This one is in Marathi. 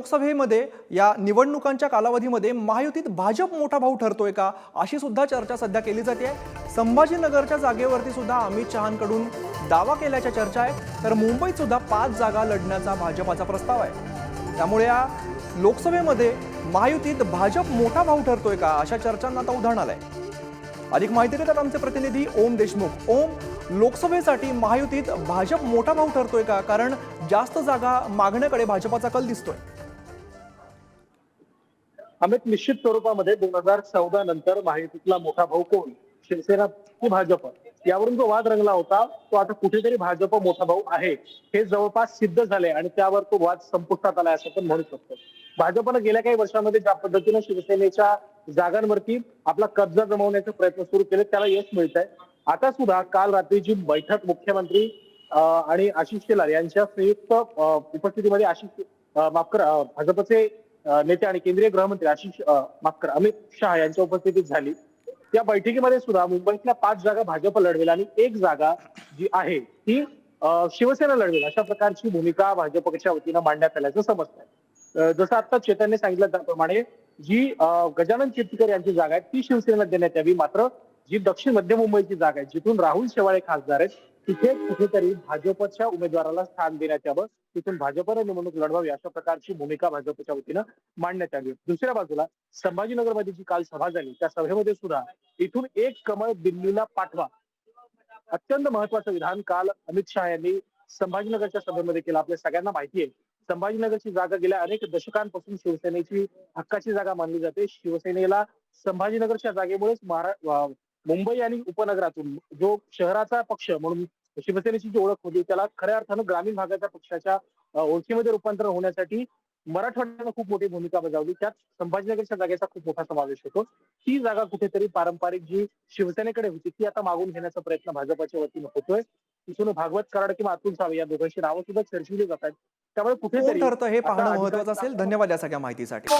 लोकसभेमध्ये या निवडणुकांच्या कालावधीमध्ये महायुतीत भाजप मोठा भाऊ ठरतोय का अशी सुद्धा चर्चा सध्या केली जाते. संभाजीनगरच्या जागेवरती सुद्धा अमित शहांकडून दावा केल्याच्या चर्चा आहे तर मुंबईत सुद्धा पाच जागा लढण्याचा भाजपाचा प्रस्ताव आहे. त्यामुळे या लोकसभेमध्ये महायुतीत भाजप मोठा भाऊ ठरतोय का अशा चर्चांना आता उदाहरण आलंय. अधिक माहिती देतात आमचे प्रतिनिधी ओम देशमुख. ओम लोकसभेसाठी महायुतीत भाजप मोठा भाऊ ठरतोय का कारण जास्त जागा मागण्याकडे भाजपाचा कल दिसतोय. अमित निश्चित स्वरूपामध्ये दोन हजार चौदा नंतर महायुतीतला मोठा भाऊ कोण? शिवसेना की भाजप? यावरून जो वाद रंगला होता तो आता कुठेतरी भाजप मोठा भाऊ आहे. हे जवळपास सिद्ध झाले आणि त्यावर तो वाद संपुष्टात आला असं पण म्हणू शकतो. भाजपनं गेल्या काही वर्षांमध्ये ज्या पद्धतीनं शिवसेनेच्या जागांवरती आपला कब्जा जमवण्याचे प्रयत्न सुरू केले त्याला यश मिळत आहे आता सुद्धा काल रात्रीची बैठक मुख्यमंत्री आणि आशिष शेलार यांच्या संयुक्त उपस्थितीमध्ये आशिष माफ करा भाजपचे नेते आणि केंद्रीय गृहमंत्री आशिष माकर माफ करा अमित शहा यांच्या उपस्थितीत झाली. या बैठकीमध्ये सुद्धा मुंबईतल्या पाच जागा भाजप लढवेल आणि एक जागा जी आहे ती शिवसेना लढवेल अशा प्रकारची भूमिका भाजपच्या वतीनं मांडण्यात आल्याचं समजतंय. जसं आता चेतनने सांगितलं त्याप्रमाणे जी गजानन कीर्तीकर यांची जागा आहे ती शिवसेनेला देण्यात यावी. मात्र जी दक्षिण मध्य मुंबईची जागा आहे जिथून राहुल शेवाळे खासदार आहेत तिथे कुठेतरी भाजपच्या उमेदवाराला स्थान देण्यात यावं. तिथून भाजपनं निवडणूक लढवावी अशा प्रकारची भूमिका भाजपच्या वतीनं मांडण्यात आली दुसऱ्या बाजूला संभाजीनगरमध्ये जी काल सभा झाली. त्या सभेमध्ये सुद्धा इथून एक कमळ दिल्लीला पाठवा. अत्यंत महत्वाचं विधान काल अमित शहा यांनी संभाजीनगरच्या सभेमध्ये केलं. आपल्या सगळ्यांना माहिती आहे संभाजीनगरची जागा गेल्या अनेक दशकांपासून शिवसेनेची हक्काची जागा मानली जाते. शिवसेनेला संभाजीनगरच्या जागेमुळेच महारा मुंबई आणि उपनगरातून जो शहराचा पक्ष म्हणून शिवसेनेची जी ओळख होती त्याला खऱ्या अर्थानं ग्रामीण भागाच्या पक्षाच्या ओळखीमध्ये रूपांतर होण्यासाठी मराठवाड्यानं खूप मोठी भूमिका बजावली. त्यात संभाजीनगरच्या जागेचा खूप मोठा समावेश होतो. ती जागा कुठेतरी पारंपरिक जी शिवसेनेकडे होती ती आता मागून घेण्याचा प्रयत्न भाजपच्या वतीनं होतोय. तिथून भागवत कराड किंवा अतुल सावे या दोघांची नावं सुद्धा चर्चिली जात आहेत. त्यामुळे कुठेतरी ठरतं हे पाहणं महत्वाचं असेल? धन्यवाद या सगळ्या माहितीसाठी.